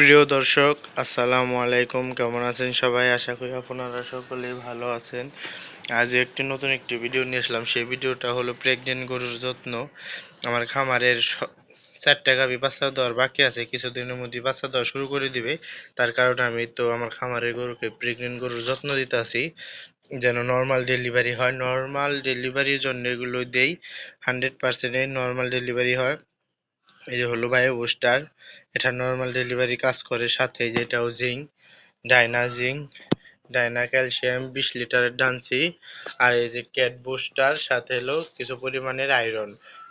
প্রিয় দর্শক, আসসালামু আলাইকুম। কেমন আছেন সবাই? আশা করি আপনারা সকলেই ভালো আছেন। আজ একটি নতুন একটি ভিডিও নিয়ে আসলাম। সেই ভিডিওটা হলো প্রেগনেন্ট গরুর যত্ন। আমার খামারের চারটা গাভি বাচ্চা দেওয়ার বাকি আছে। কিছুদিনের মধ্যে বাচ্চা দেওয়া শুরু করে দিবে। তার কারণে আমি তো আমার খামারের গরুকে প্রেগনেন্ট গরুর যত্ন দিতে আছি। যেন নর্মাল ডেলিভারি হয়। নর্মাল ডেলিভারির জন্য এগুলো দেই। হান্ড্রেড পার্সেন্টে নর্মাল ডেলিভারি হয়। এই যে হলো বায়ো বুস্টার এটা নর্মাল ডেলিভারি কাজ করে সাথে যেটাও জিঙ্ক ডাইনা ডাইনা ক্যালসিয়াম বিশ লিটারের ডানসি আর এই যে ক্যাট বুস্টার সাথে হলো কিছু পরিমাণের আয়রন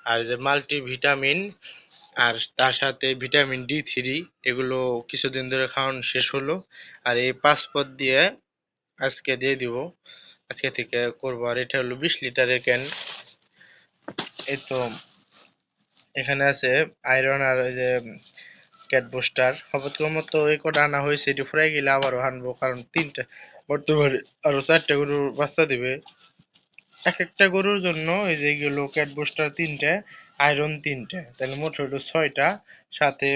আর যে মাল্টি ভিটামিন আর তার সাথে ভিটামিন ডি থ্রি এগুলো কিছুদিন ধরে খাওয়ানো শেষ হলো। আর এই পাসপোর্ট দিয়ে আজকে দিয়ে দিব। আজকে থেকে করব। আর এটা হলো বিশ লিটারের ক্যান এই তো এখানে আছে আয়রন আর ওই যে ক্যাট বুস্টার হঠাৎ মতো এই কটা আনা হয়েছে, এটি ফুরাই গেলে আবারও আনব কারণ তিনটা, বর্তমানে আরও চারটা গরুর বাচ্চা দিবে। এক একটা গরুর জন্য এই যে এগুলো ক্যাট বুস্টার তিনটে আয়রন তিনটে, তাহলে মোট হলো ছয়টা। সাথে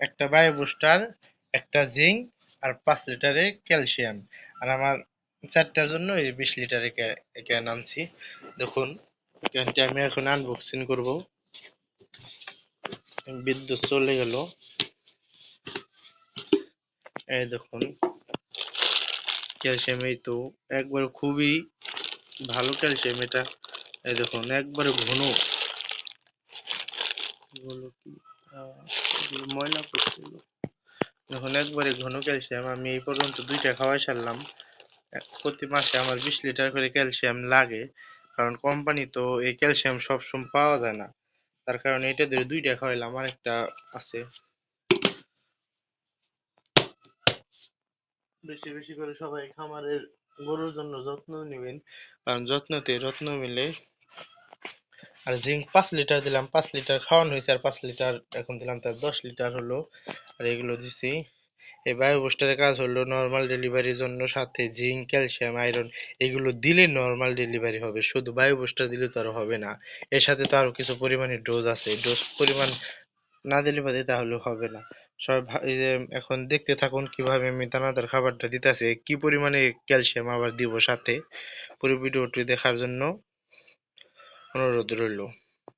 একটা বায়ো বুস্টার একটা জিঙ্ক আর পাঁচ লিটারের ক্যালসিয়াম আর আমার চারটার জন্য এই বিশ লিটারের ক্যান আনছি। দেখুন আমি এখন আনবক্সিং করব। বিদ্যুৎ চলে গেল। এই দেখুন, ক্যালসিয়াম এই তো একবার খুবই ভালো ক্যালসিয়াম এটা। এই দেখুন, একবারে ঘন। ময়লা পড়ছিল দেখুন, একবারে ঘন ক্যালসিয়াম। আমি এই পর্যন্ত দুইটা খাওয়াই সারলাম। প্রতি মাসে আমার বিশ লিটার করে ক্যালসিয়াম লাগে। কারণ কোম্পানি তো এই ক্যালসিয়াম সবসময় পাওয়া যায় না। তার কারণে এটা ধরে দুইটা খাওয়াইলাম আর একটা আছে। বেশি বেশি করে সবাই খামারের গরুর জন্য যত্ন নেবেন, কারণ যত্নতে রত্ন মিলে। আর জিঙ্ক পাঁচ লিটার দিলাম, পাঁচ লিটার খাওয়ানো হয়েছে, আর পাঁচ লিটার এখন দিলাম তার দশ লিটার হলো, আর এগুলো দিছি। এই বায়ো বুস্টারের কাজ হলো নর্মাল ডেলিভারির জন্য সাথে জিঙ্ক ক্যালসিয়াম আয়রন এগুলো দিলে নর্মাল ডেলিভারি হবে। শুধু বায়ো বুস্টার দিলে তো আর হবে না। এর সাথে তো আরও কিছু পরিমাণে ডোজ আছে। ডোজ পরিমাণ না দিলে বাদে তাহলে হবে না। সব এখন দেখতে থাকুন কীভাবে আমি দানাদার খাবারটা দিতেছি। কি পরিমাণে ক্যালসিয়াম আবার দিব সাথে? পুরো ভিডিওটি দেখার জন্য অনুরোধ রইল।